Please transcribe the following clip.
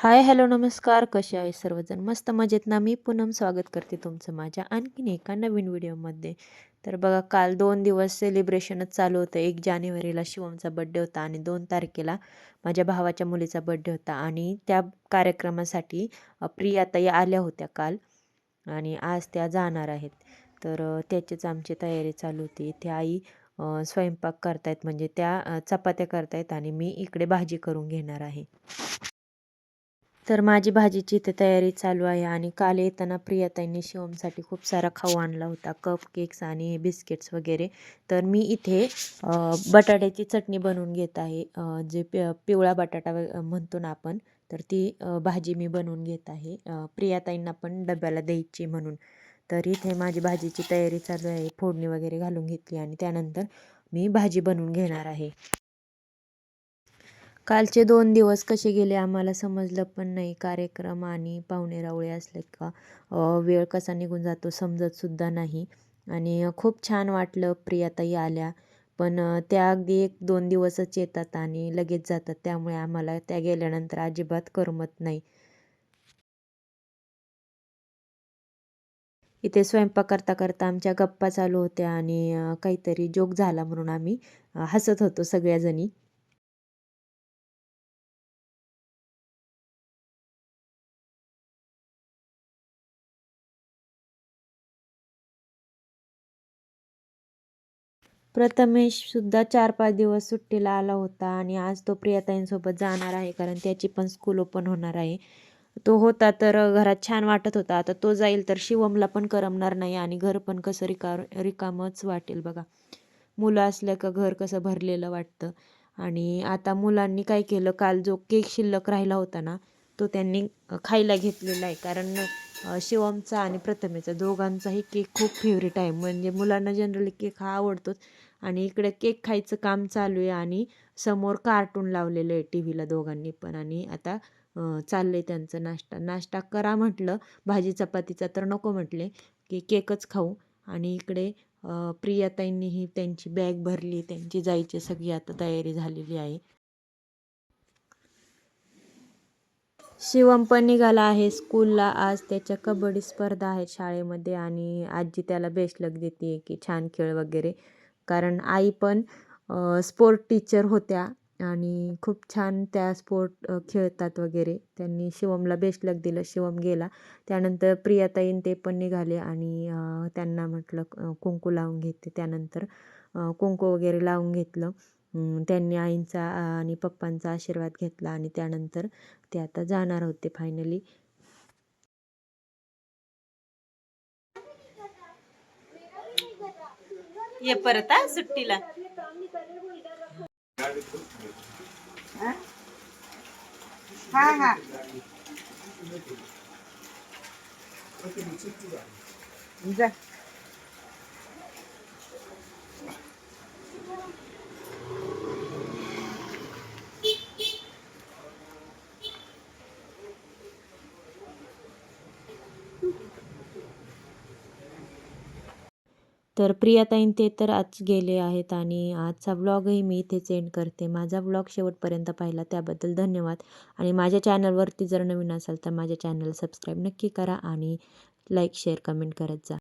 Hi hello नमस्कार. कसे आहे सर्वजण? मस्त मजेत ना? मी पूनम स्वागत करते तुमचं माझ्या आणखीन एका नवीन व्हिडिओमध्ये. तर बघा काल दोन दिवस सेलिब्रेशनच चालू होतं. एक जानेवारीला शिवमचा बड्डे होता आणि दोन तारखेला माझ्या भावाच्या मुलीचा बड्डे होता. आणि त्या कार्यक्रमासाठी अ, प्रियाताई आल्या होत्या काल. आणि आज त्या जाणार आहेत. तर त्याचीच आमची तयारी चालू होती. इथे आई स्वयंपाक करतायत. म्हणजे त्या चपात्या करतायत आणि मी इकडे भाजी करून घेणार आहे. तर माझी भाजीची इथे तयारी चालू आहे आणि काल येताना प्रियाताईंनी शिवमसाठी खूप सारा खाऊ आणला होता. कप केक्स आणि बिस्किट्स वगैरे. तर मी इथे बटाट्याची चटणी बनवून घेत आहे. जे पि पिवळा बटाटा व- म्हणतो ना आपण तर ती भाजी मी बनवून घेत आहे. प्रियाताईंना पण डब्याला द्यायची म्हणून. तर इथे माझी भाजीची तयारी चालू आहे. फोडणी वगैरे घालून घेतली आणि त्यानंतर मी भाजी बनवून घेणार आहे. कालचे दोन दिवस कसे गेले आम्हाला समजलं पण नाही. कार्यक्रम आणि पाहुणे रावळे असले का वेळ कसा निघून जातो समजतसुद्धा नाही. आणि खूप छान वाटलं प्रियाताई आल्या. पण त्या अगदी एक दोन दिवसच येतात आणि लगेच जातात. त्यामुळे आम्हाला त्या गेल्यानंतर अजिबात करमत नाही. इथे स्वयंपाक करता करता आमच्या गप्पा चालू होत्या आणि काहीतरी जोक झाला म्हणून आम्ही हसत होतो सगळ्याजणी. प्रथमेश सुद्धा चार पाच दिवस सुट्टीला आला होता आणि आज तो प्रियाताईंसोबत जाणार आहे कारण त्याची पण स्कूल ओपन होणार आहे. तो होता तर घरात छान वाटत होता. आता तो जाईल तर शिवमला पण करमणार नाही आणि घर पण कसं रिका रिकामच वाटेल बघा. मुलं असलं का घर कसं भरलेलं वाटतं. आणि आता मुलांनी काय केलं काल जो केक शिल्लक राहिला होता ना तो त्यांनी खायला घेतलेला आहे. कारण शिवमचा आणि प्रथमेचा दोघांचाही केक खूप फेवरेट आहे. म्हणजे मुलांना जनरली केक हा आवडतोच. आणि इकडे केक खायचं काम चालू आहे आणि समोर कार्टून लावलेलं आहे टी व्हीला दोघांनी पण. आणि आता चाललं चाललंय त्यांचं नाश्ता. नाश्ता करा म्हटलं भाजी चपातीचा तर नको म्हटले की केकच खाऊ. आणि इकडे प्रियाताईंनीही त्यांची बॅग भरली त्यांची जायची सगळी आता तयारी झालेली आहे. शिवम पण निघाला आहे स्कूलला. आज त्याच्या कबड्डी स्पर्धा आहे शाळेमध्ये आणि आजी त्याला बेस्ट देते की छान खेळ वगैरे. कारण आई पण स्पोर्ट टीचर होत्या आणि खूप छान त्या स्पोर्ट खेळतात वगैरे. त्यांनी शिवमला बेस्ट दिलं. शिवम गेला. त्यानंतर प्रियाताईन ते पण निघाले आणि त्यांना म्हटलं कुंकू लावून घेते. त्यानंतर कुंकू वगैरे लावून घेतलं. त्यांनी आईंचा आणि पप्पांचा आशीर्वाद घेतला आणि त्यानंतर ते आता जाणार होते फायनली ये परत सुट्टीला. हा हा. जा. तर प्रियाताईन ते तर आज गेले आहेत आणि आजचा व्लॉगही मी इथेच एंड करते. माझा व्लॉग शेवटपर्यंत पाहिला त्याबद्दल धन्यवाद. आणि माझ्या चॅनलवरती जर नवीन असाल तर माझ्या चॅनल सबस्क्राईब नक्की करा आणि लाईक शेअर कमेंट करत जा.